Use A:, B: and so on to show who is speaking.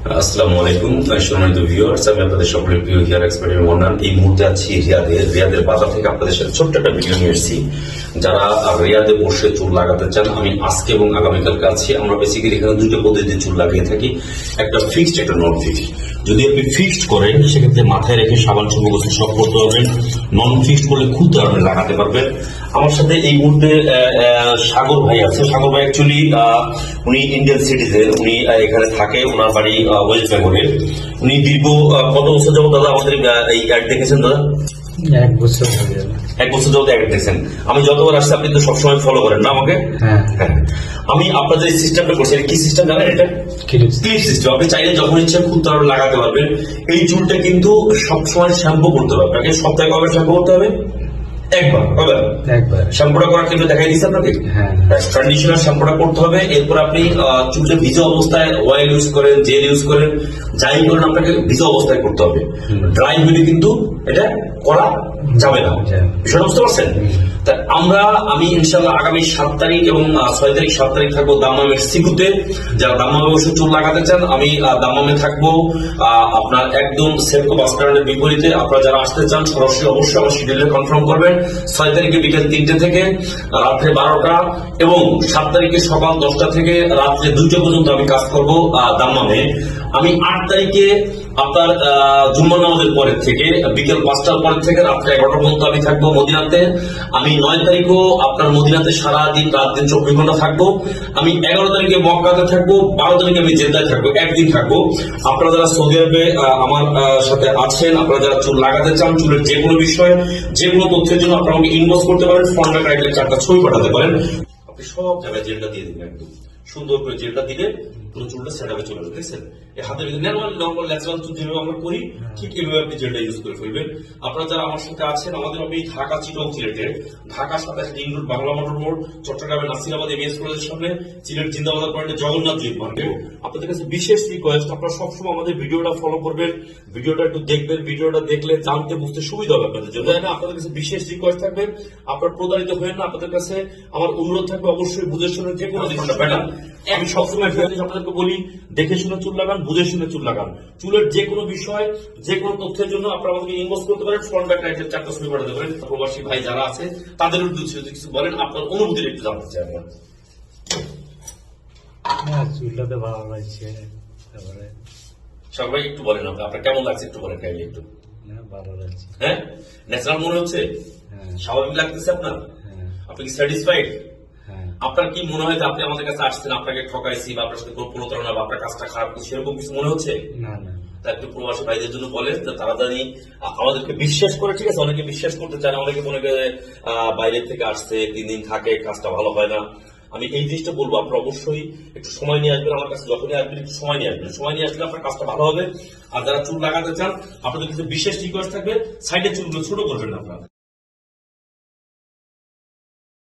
A: আসসালামু আলাইকুম সম্মানিত ভিউয়ার্স আমি আপনাদের সকলের প্রিয় হেয়ার এক্সপার্ট মন্নান এই মুহূর্তে আছি রিয়াদে। রিয়াদের বাজার থেকে আপনাদের সাথে ছোট্ট একটা ভিডিও নিয়ে এসেছি। যারা রিয়াদে বসে চুল লাগাতে চান, আমি আজকে এবং আগামীকালকে আছি। আমরা বেসিক্যালি এখানে দুটো পদ্ধতিতে চুল লাগিয়ে থাকি। একটা ফিক্সড একটা নন ফিক্সড যদি আপনি ফিক্সড করেন, সেক্ষেত্রে মাথায় রেখে সাবান সম্পর্ক সব করতে পারবেন। নন ফিক্সড করলে খুলতে পারবেন লাগাতে পারবেন। আমার সাথে এই মুহূর্তে সাগর ভাই আছে। সাগর ভাই অ্যাকচুয়ালি উনি ইন্ডিয়ান সিটিজেন উনি এখানে থাকে। ওনার বাড়ি ওয়েস্ট বেঙ্গলে উনি দীর্ঘ কত বছর দাদা আমাদের এই অ্যাড দেখেছেন দাদা?
B: এক বছর
A: এক বছর অ্যাড দেখেছেন। আমি যতবার আসছি আপনি তো সবসময় ফলো করেন না আমাকে?
B: হ্যাঁ।
A: হ্যাঁ। আমি আপনাদের এই সিস্টেমটা করছি কি সিস্টেম জানেন এটা?
B: ক্লিপ
A: সিস্টেম আপনি চাইলে যখন ইচ্ছে খুব তাড়াতাড়ি লাগাতে পারবেন। এই চুলটা কিন্তু সবসময় শ্যাম্পু করতে হবে। আপনাকে সপ্তাহে কবে শ্যাম্পু করতে হবে? একবার কবে
B: একবার।
A: শ্যাম্পুটা কিন্তু দেখাই দিচ্ছে আপনাকে?
B: হ্যাঁ।
A: শ্যাম্পুটা করতে হবে। এরপর আপনি ভিজে অবস্থায় অয়েল ইউজ করেন জেল ইউজ করেন যাই করেন আপনাকে ভিজে অবস্থায় করতে হবে। ড্রাই কিন্তু এটা করা যাবে না। বিষয়টা বুঝতে পারছেন? তা আমরা আমি ইনশাল্লাহ আগামী সাত তারিখ এবং ছয় তারিখ সাত তারিখ থাকব দাম্মামের সিকুতে। যারা দাম্মামে বসে চুল লাগাতে চান আমি দাম্মামে থাকব। আহ, আপনার একদম সেলকো বাস স্ট্যান্ডের বিপরীতে। আপনারা যারা আসতে চান সরাসরি অবশ্যই আমার শিডিউলে কনফার্ম করবেন। ছয় তারিখে বিকেল তিনটে থেকে, রাত্রে বারোটা এবং সাত তারিখে সকাল দশটা থেকে রাত্রে দুইটা পর্যন্ত আমি কাজ করব দাম্মামে। আমি আট তারিখে আপনার জুম্মা নামাজের পরের থেকে, বিকেল পাঁচটার পরের থেকে রাত্রে এগারোটা পর্যন্ত আমি থাকব মদিনাতে। আমি নয় তারিখও আপনার মদিনাতে সারা দিন রাত দিন চব্বিশ ঘণ্টা থাকব। আমি এগারো তারিখে মক্কাতে থাকব, বারো তারিখে আমি জেদ্দায় থাকব, একদিন থাকব। আপনারা যারা সৌদি আরবে আমার সাথে আছেন, আপনারা যারা চুল লাগাতে চান, চুলের যে কোনো বিষয়ে যে কোনো তথ্যের জন্য আপনারা আমাকে ইনভেস্ট করতে পারেন ফোন টাইটেল চারটা ছবি পাঠাতে পারেন। আপনি সব জায়গায় জেন্ডা দিয়ে দেবেন একদম। সুন্দর করে জেলটা দিলে পুরো চুলটা সেট আপে চলে যাবে দেখছেন? এই নর্মাল নর্মাল ন্যাচারাল চুল যেভাবে আমরা করি ঠিক এইভাবে আপনি জেলটা ইউজ করে ফেলবেন। আপনারা যারা আমার সাথে আছেন আমাদের আমি ঢাকা চিটং সিলেটে সাথে ইন্ডোর বাংলা মোটর মোড় চট্টগ্রামের নাসিরাবাদ এমএস কলেজের সামনে সিলেট জিন্দাবাদ পয়েন্টে জগন্নাথ জিপ মার্কেট আপনাদের কাছে বিশেষ রিকোয়েস্ট আপনারা সবসময় আমাদের ভিডিওটা ফলো করবেন ভিডিওটা একটু দেখবেন ভিডিওটা দেখলে জানতে বুঝতে সুবিধা হবে আপনাদের জন্য না? আপনাদের কাছে বিশেষ রিকোয়েস্ট থাকবে আপনারা প্রতারিত হবেন না আপনাদের কাছে আমার অনুরোধ থাকবে অবশ্যই বুঝে শুনে যে কোনো জিনিসটা বেটার আমি সবসময় আপনাদেরকে বলি দেখে শুনে চুল লাগান বুঝে শুনে চুল লাগান। চুলের যে কোনো বিষয় যে কোনো তথ্যের জন্য আপনারা করতে পারেন ফ্রন্ট ব্যাক রাইটের চারটা ছবি পাঠাতে পারেন। প্রবাসী ভাই যারা আছে তাদের উদ্দেশ্যে যদি কিছু বলেন আপনার অনুভূতি একটু জানতে চাই আমরা।
B: হ্যাঁ চুলটাতে ভালো লাগছে তারপরে
A: সবাই একটু বলেন আপনি আপনার কেমন লাগছে একটু বলেন কাইলে একটু।
B: ভালো লাগছে।
A: হ্যাঁ? ন্যাচারাল মনে হচ্ছে?
B: হ্যাঁ।
A: স্বাভাবিক লাগতেছে আপনার?
B: হ্যাঁ।
A: আপনি কি স্যাটিসফাইড আপনার কি মনে হয় যে আপনি আমাদের কাছে আসছেন আপনাকে ঠকাইছি বা আপনার সাথে কোনো প্রতারণা বা আপনার কাজটা খারাপ করছি এরকম কিছু মনে হচ্ছে?
B: না না।
A: তা একটু প্রবাসী ভাইদের জন্য বলেন যে তারা জানি আমাদেরকে বিশ্বাস করে ঠিক আছে? অনেকে বিশ্বাস করতে চায় না অনেকে মনে করে বাইরের থেকে আসছে তিন দিন থাকে কাজটা ভালো হয় না। আমি এই জিনিসটা বলব আপনারা অবশ্যই একটু সময় নিয়ে আসবেন আমার কাছে যখনই আসবেন একটু সময় নিয়ে আসবেন। সময় নিয়ে আসলে আপনার কাজটা ভালো হবে। আর যারা চুল লাগাতে চান আপনাদের কাছে বিশেষ রিকোয়েস্ট থাকবে সাইডে চুলগুলো ছোট করবেন আপনারা।